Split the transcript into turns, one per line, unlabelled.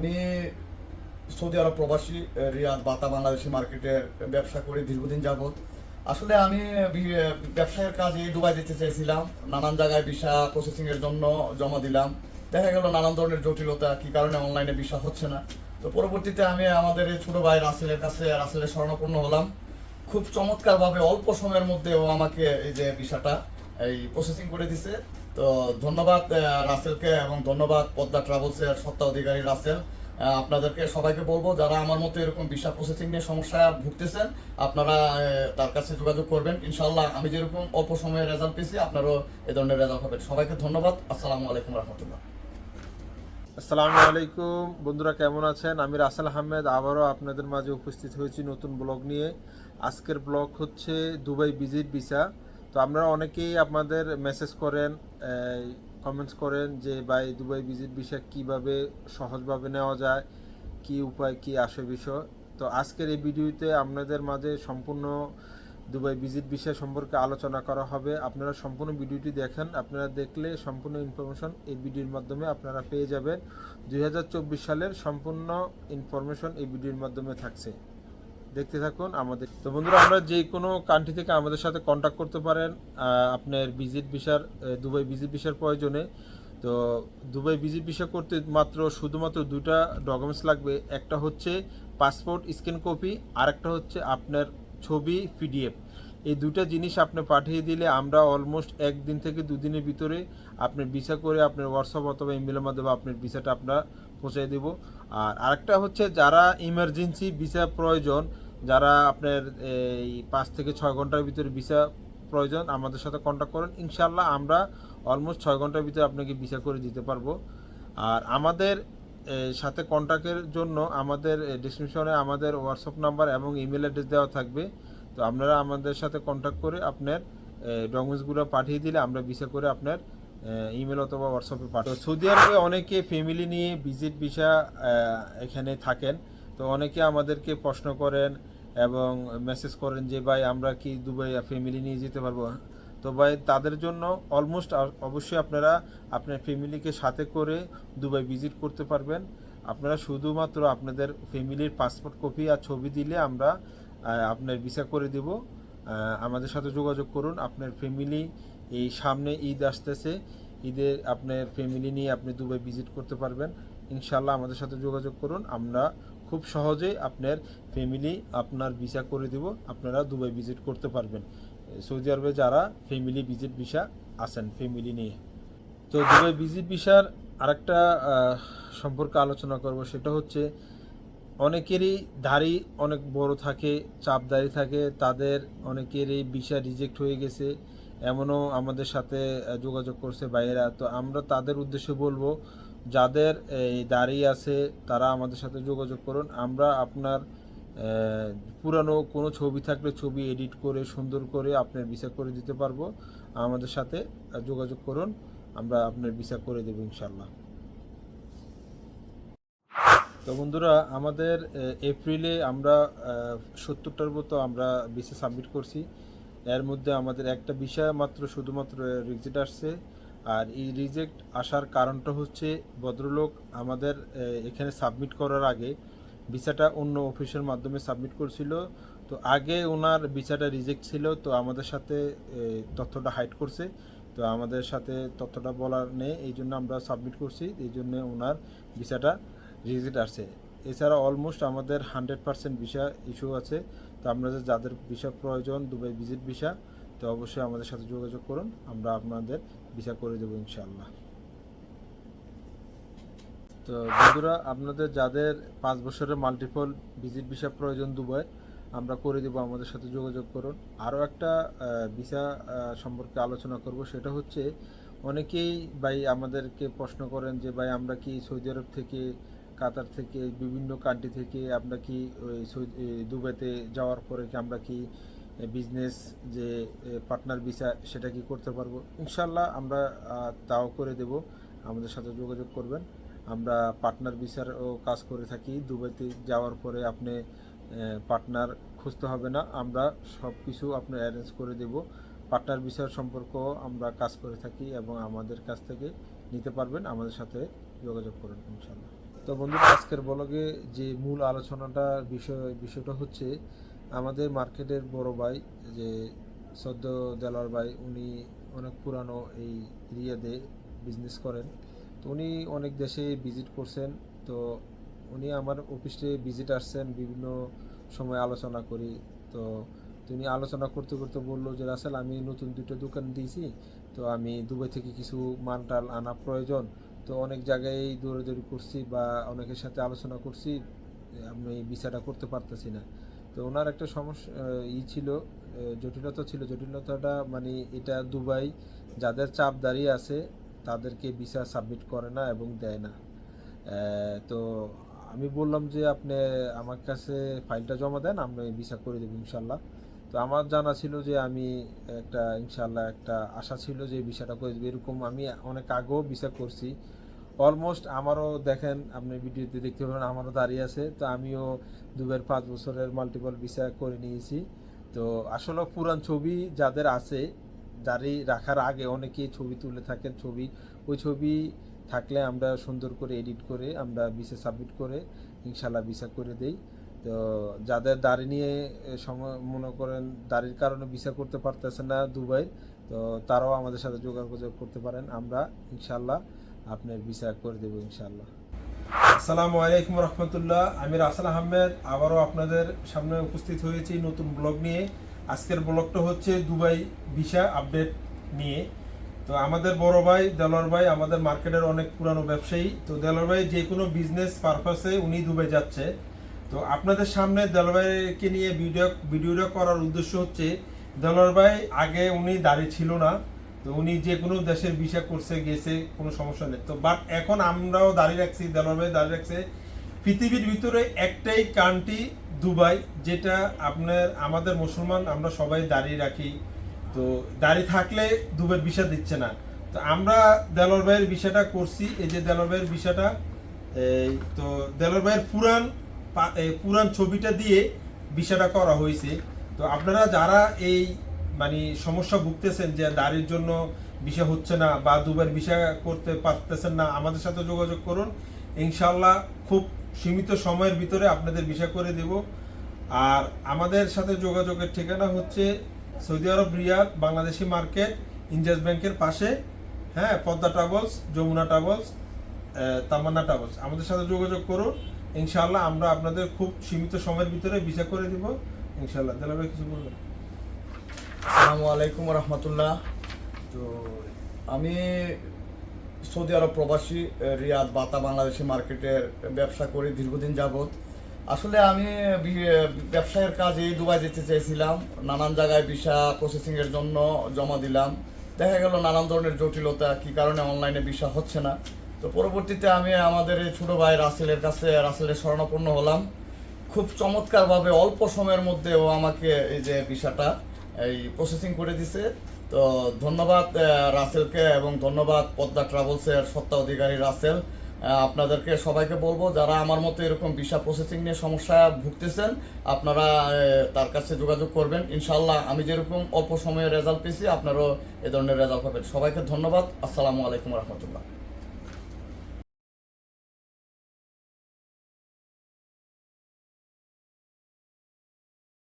আমি সৌদি আরব প্রবাসী রিয়াদ বাতা বাংলাদেশি মার্কেটে ব্যবসা করি দীর্ঘদিন যাবত আসলে আমি ব্যবসায়ের কাজে দুবাই যেতে চাইছিলাম নানান জায়গায় ভিসা প্রসেসিংয়ের জন্য জমা দিলাম। দেখা গেল নানান ধরনের জটিলতা, কি কারণে অনলাইনে ভিসা হচ্ছে না। তো পরবর্তীতে আমি আমাদের ছোট ভাই রাসেলের কাছে, রাসেলের শরণাপন্ন হলাম। খুব চমৎকারভাবে অল্প সময়ের মধ্যে ও আমাকে এই যে ভিসাটা এই প্রসেসিং করে দিছে। তো ধন্যবাদ রাসেলকে এবং ধন্যবাদ পদ্মা ট্রাভেলসের সত্তা অধিকারী রাসেল। আপনাদেরকে সবাইকে বলব, যারা আমার মতো এরকম ভিসা প্রসেসিং নিয়ে সমস্যা ভুগতেছেন, আপনারা তার কাছে যোগাযোগ করবেন। ইনশাল্লাহ আমি যেরকম অল্প সময়ে রেজাল্ট পেয়েছি, আপনারও এ ধরনের রেজাল্ট পাবেন। সবাইকে ধন্যবাদ। আসসালামু আলাইকুম রহমতুল্লাহ।
আসসালামু আলাইকুম। বন্ধুরা কেমন আছেন? আমি রাসেল আহমেদ, আবারও আপনাদের মাঝে উপস্থিত হয়েছি নতুন ব্লগ নিয়ে। আজকের ব্লগ হচ্ছে দুবাই ভিজিট ভিসা। তো আপনারা অনেকেই আপনাদের মেসেজ করেন কমেন্টস করেন যে, ভাই, দুবাই ভিজিট ভিসা কীভাবে সহজভাবে নেওয়া যায়? কি উপায়, কি আসে বিষয়? তো আজকের এই ভিডিওতে আপনাদের মাঝে সম্পূর্ণ দুবাই ভিজিট বিষয় সম্পর্কে আলোচনা করা হবে। আপনারা সম্পূর্ণ ভিডিওটি দেখেন। আপনারা দেখলে সম্পূর্ণ ইনফরমেশন এই ভিডিওর মাধ্যমে আপনারা পেয়ে যাবেন। দুই হাজার চব্বিশ সালের সম্পূর্ণ ইনফরমেশন এই ভিডিওর মাধ্যমে থাকছে। দেখতে থাকুন, আমাদের তো বন্ধুরা, আমরা যে কোনো কান্ট্রি থেকে আমাদের সাথে কন্ট্যাক্ট করতে পারেন আপনার ভিজিট ভিসার দুবাই ভিজিট ভিসার প্রয়োজনে। তো দুবাই ভিজিট ভিসা করতে মাত্র শুধুমাত্র দুটা ডকুমেন্টস লাগবে। একটা হচ্ছে পাসপোর্ট স্ক্যান কপি আর একটা হচ্ছে আপনার ছবি পিডিএফ এই দুটা জিনিস আপনি পাঠিয়ে দিলে আমরা অলমোস্ট একদিন থেকে দুদিনের ভিতরে আপনার ভিসা করে আপনার হোয়াটসঅ্যাপ অথবা ইমেলের মাধ্যমে আপনার ভিসাটা আমরা পৌঁছে দেব। আর আরেকটা হচ্ছে যারা ইমার্জেন্সি ভিসা প্রয়োজন, যারা আপনার এই পাঁচ থেকে ছয় ঘণ্টার ভিতরে ভিসা প্রয়োজন, আমাদের সাথে কন্ট্যাক্ট করেন। ইনশাল্লাহ আমরা অলমোস্ট ছয় ঘণ্টার ভিতরে আপনাকে ভিসা করে দিতে পারব। আর আমাদের সাথে কন্ট্যাক্টের জন্য আমাদের ডিসক্রিপশনে আমাদের হোয়াটসঅ্যাপ নাম্বার এবং ইমেল অ্যাড্রেস দেওয়া থাকবে। তো আপনারা আমাদের সাথে কন্ট্যাক্ট করে আপনার ডকুমেন্টসগুলো পাঠিয়ে দিলে আমরা ভিসা করে আপনার ইমেল অথবা হোয়াটসঅ্যাপে পাঠাবো সৌদি আরবে অনেকে ফ্যামিলি নিয়ে ভিজিট ভিসা এখানে থাকেন। তো অনেকে আমাদেরকে প্রশ্ন করেন এবং মেসেজ করেন যে, ভাই, আমরা কি দুবাই ফ্যামিলি নিয়ে যেতে পারব? তো ভাই, তাদের জন্য অলমোস্ট অবশ্যই আপনারা আপনার ফ্যামিলিকে সাথে করে দুবাই ভিজিট করতে পারবেন। আপনারা শুধুমাত্র আপনাদের ফ্যামিলির পাসপোর্ট কপি আর ছবি দিলে আমরা আপনার ভিসা করে দেব। আমাদের সাথে যোগাযোগ করুন। আপনার ফ্যামিলি এই সামনে ঈদ আসতেছে। ঈদে আপনার ফ্যামিলি নিয়ে আপনি দুবাই ভিজিট করতে পারবেন। ইনশাল্লাহ আমাদের সাথে যোগাযোগ করুন। আমরা খুব সহজেই আপনার ফ্যামিলি আপনার ভিসা করে দেব। আপনারা দুবাই ভিজিট করতে পারবেন। সৌদি আরবে যারা ফ্যামিলি ভিজিট ভিসা আছেন ফ্যামিলি নিয়ে। তো দুবাই ভিজিট ভিসার আরেকটা সম্পর্কে আলোচনা করব সেটা হচ্ছে, অনেকেরই দাড়ি অনেক বড় থাকে, চাপ দাড়ি থাকে, তাদের অনেকেরই ভিসা রিজেক্ট হয়ে গেছে। এমনও আমাদের সাথে যোগাযোগ করছে বাইরেরা তো আমরা তাদের উদ্দেশ্যে বলব, যাদের, এই দাড়ি আছে, তারা আমাদের সাথে যোগাযোগ করুন। আমরা আপনার পুরানো কোনো ছবি থাকলে ছবি এডিট করে, সুন্দর করে আপনার ভিসা করে দিতে পারব। আমাদের সাথে যোগাযোগ করুন। আমরা আপনার ভিসা করে দেবো ইনশাল্লাহ তো বন্ধুরা, আমাদের এপ্রিলে আমরা সত্তরটার মতো আমরা ভিসা সাবমিট করছি। এর মধ্যে আমাদের একটা বিষয় মাত্র শুধুমাত্র রিজেক্ট আসছে, আর এই রিজেক্ট আসার কারণটা হচ্ছে ভদ্রলোক আমাদের এখানে সাবমিট করার আগে ভিসাটা অন্য অফিসের মাধ্যমে সাবমিট করছিল। তো আগে ওনার ভিসাটা রিজেক্ট ছিল, তো আমাদের সাথে তথ্যটা হাইড করছে। তো আমাদের সাথে তথ্যটা বলার নেই, এই জন্য আমরা সাবমিট করছি, এই জন্য ওনার ভিসাটা রিজেক্ট আসছে। এছাড়া অলমোস্ট আমাদের হান্ড্রেড পার্সেন্ট ভিসা ইস্যু আছে। তো আপনাদের যাদের ভিসা প্রয়োজন দুবাই ভিজিট ভিসা তো অবশ্যই আমাদের সাথে যোগাযোগ করুন। আমরা আপনাদের ভিসা করে দেবো ইনশাল্লাহ তো বন্ধুরা, আপনাদের যাদের পাঁচ বছরের মাল্টিপল ভিজিট ভিসা প্রয়োজন দুবাই আমরা করে দেবো আমাদের সাথে যোগাযোগ করুন। আরও একটা ভিসা সম্পর্কে আলোচনা করব, সেটা হচ্ছে, অনেকেই ভাই আমাদেরকে প্রশ্ন করেন যে ভাই আমরা কি সৌদি আরব থেকে কাতার থেকে, বিভিন্ন কান্ট্রি থেকে আমরা কি ওই দুবাইতে যাওয়ার পরে কি আমরা কি বিজনেস যে পার্টনার ভিসা সেটা কি করতে পারব? ইনশাল্লাহ আমরা তাও করে দেব। আমাদের সাথে যোগাযোগ করবেন। আমরা পার্টনার ভিসারও কাজ করে থাকি। দুবাইতে যাওয়ার পরে আপনি পার্টনার খুঁজতে হবে না। আমরা সব কিছু আপনি অ্যারেঞ্জ করে দেব। পার্টনার ভিসার সম্পর্ক আমরা কাজ করে থাকি এবং আমাদের কাছ থেকে নিতে পারবেন। আমাদের সাথে যোগাযোগ করুন ইনশাল্লাহ তো বন্ধুরা, আজকের ব্লগে যে মূল আলোচনাটা বিষয়, বিষয়টা হচ্ছে আমাদের মার্কেটের বড় ভাই, যে সদ্য দেলার ভাই, উনি অনেক পুরানো এই এরিয়াতে বিজনেস করেন। তো উনি অনেক দেশে ভিজিট করছেন। তো উনি আমার অফিসে ভিজিট আসছেন, বিভিন্ন সময় আলোচনা করি। তো তিনি আলোচনা করতে করতে বলল যে, রাসেল, আমি নতুন দুটো দোকান দিয়েছি। তো আমি দুবাই থেকে কিছু মালটাল আনা প্রয়োজন। তো অনেক জায়গায় দৌড়াদৌড়ি করছি বা অনেকের সাথে আলোচনা করছি, আমি ভিসাটা করতে পারতেছি না। তো ওনার একটা সমস্যা ই ছিল জটিলতা ছিল। জটিলতাটা মানে এটা দুবাই, যাদের চাপ দাঁড়িয়ে আছে, তাদেরকে ভিসা সাবমিট করে না এবং দেয় না। তো আমি বললাম যে, আপনি আমার কাছে ফাইলটা জমা দেন আমি ভিসা করে দেবো ইনশাল্লাহ। তো আমার জানা ছিল যে, আমি একটা, ইনশাল্লাহ একটা আশা ছিল যে ভিসাটা করে দেবো। এরকম আমি অনেক আগেও ভিসা করছি। অলমোস্ট আমারও দেখেন, আপনি ভিডিওতে দেখতে পাবেন আমারও দাঁড়িয়ে আছে। তো আমিও দুবার পাঁচ বছরের মাল্টিপল ভিসা করে নিয়েছি। তো আসলে পুরান ছবি যাদের আছে দাড়ি রাখার আগে অনেকেই ছবি তুলে থাকেন, ছবি, ওই ছবি থাকলে আমরা সুন্দর করে এডিট করে আমরা ভিসা সাবমিট করে ইনশাল্লাহ ভিসা করে দেই। তো যাদের দাড়ি নিয়ে মনে করেন দাড়ির কারণে ভিসা করতে পারতেছে না দুবাই, তো তারাও আমাদের সাথে যোগাযোগ করতে পারেন। আমরা ইনশাল্লাহ আপনার ভিসা করে দেবো ইনশাল্লাহ আসসালামু আলাইকুম রহমতুল্লাহ। আমি রাসেল আহমেদ, আবারও আপনাদের সামনে উপস্থিত হয়েছি নতুন ব্লগ নিয়ে। আজকের ব্লগটা হচ্ছে দুবাই ভিসা আপডেট নিয়ে। তো আমাদের বড় ভাই, দেলোয়ার ভাই, আমাদের মার্কেটের অনেক পুরানো ব্যবসায়ী। তো দেলোয়ার ভাই, যে কোনো বিজনেস পারপাসে উনি দুবাই যাচ্ছে। তো আপনাদের সামনে দেলোয়ার ভাইকে নিয়ে ভিডিও, ভিডিওটা করার উদ্দেশ্য হচ্ছে, দেলোয়ার ভাই আগে উনি দাঁড়িয়ে ছিল না। তো উনি যে কোনো দেশের ভিসা করছে, গেছে, কোনো সমস্যা নেই। তো বাট এখন আমরাও দাঁড়িয়ে রাখছি, দেলোয়ার ভাই দাঁড়িয়ে রাখছে। পৃথিবীর ভিতরে একটাই কান্ট্রি দুবাই, যেটা আপনার, আমাদের মুসলমান, আমরা সবাই দাঁড়িয়ে রাখি। তো দাঁড়িয়ে থাকলে দুবাইয়ের ভিসা দিচ্ছে না। তো আমরা দেলোয়ার ভাইয়ের ভিসাটা করছি, এই যে দেলোয়ার ভাইয়ের ভিসাটা, এই তো দেলোয়ার ভাইয়ের পুরান পুরান ছবিটা দিয়ে ভিসাটা করা হয়েছে। তো আপনারা যারা এই মানে সমস্যা ভুগতেছেন যে দাড়ির জন্য ভিসা হচ্ছে না বা দুবার ভিসা করতে পারতেছেন না, আমাদের সাথে যোগাযোগ করুন। ইনশাল্লাহ খুব সীমিত সময়ের ভিতরে আপনাদের ভিসা করে দেব। আর আমাদের সাথে যোগাযোগের ঠিকানা হচ্ছে Saudi Arab, Riyadh, Bangladeshi market India's ব্যাংকের পাশে। হ্যাঁ Padma travels, Jamuna travels Tamanna travels. আমাদের সাথে যোগাযোগ করুন। ইনশাল্লাহ আমরা আপনাদের খুব সীমিত সময়ের ভিতরে ভিসা করে দিব। ইনশাল্লাহ দিলাম ভাই কিছু বলবেন?
আসসালামু আলাইকুম রহমতুল্লাহ। তো আমি সৌদি আরব প্রবাসী রিয়াদ বাতা বাংলাদেশি মার্কেটের ব্যবসা করি দীর্ঘদিন যাবৎ। আসলে আমি ব্যবসায়ের কাজে দুবাই যেতে চাইছিলাম নানান জায়গায় ভিসা প্রসেসিংয়ের জন্য জমা দিলাম। দেখা গেল নানান ধরনের জটিলতা, কি কারণে অনলাইনে ভিসা হচ্ছে না। তো পরবর্তীতে আমি আমাদের এই ছোটো ভাই রাসেলের কাছে, রাসেলের শরণাপন্ন হলাম। খুব চমৎকারভাবে অল্প সময়ের মধ্যে ও আমাকে এই যে ভিসাটা এই প্রসেসিং করে দিছে। তো ধন্যবাদ রাসেলকে এবং ধন্যবাদ পদ্মা ট্রাভেলসের সত্তা অধিকারী রাসেল আপনাদেরকে সবাইকে বলব, যারা আমার মতো এরকম ভিসা প্রসেসিং নিয়ে সমস্যা ভুগতেছেন, আপনারা তার কাছে যোগাযোগ করবেন। ইনশাল্লাহ আমি যেরকম অল্প সময়ে রেজাল্ট পেয়েছি, আপনারাও এ ধরনের রেজাল্ট পাবেন। সবাইকে ধন্যবাদ। আসসালামু আলাইকুম রহমতুল্লাহ।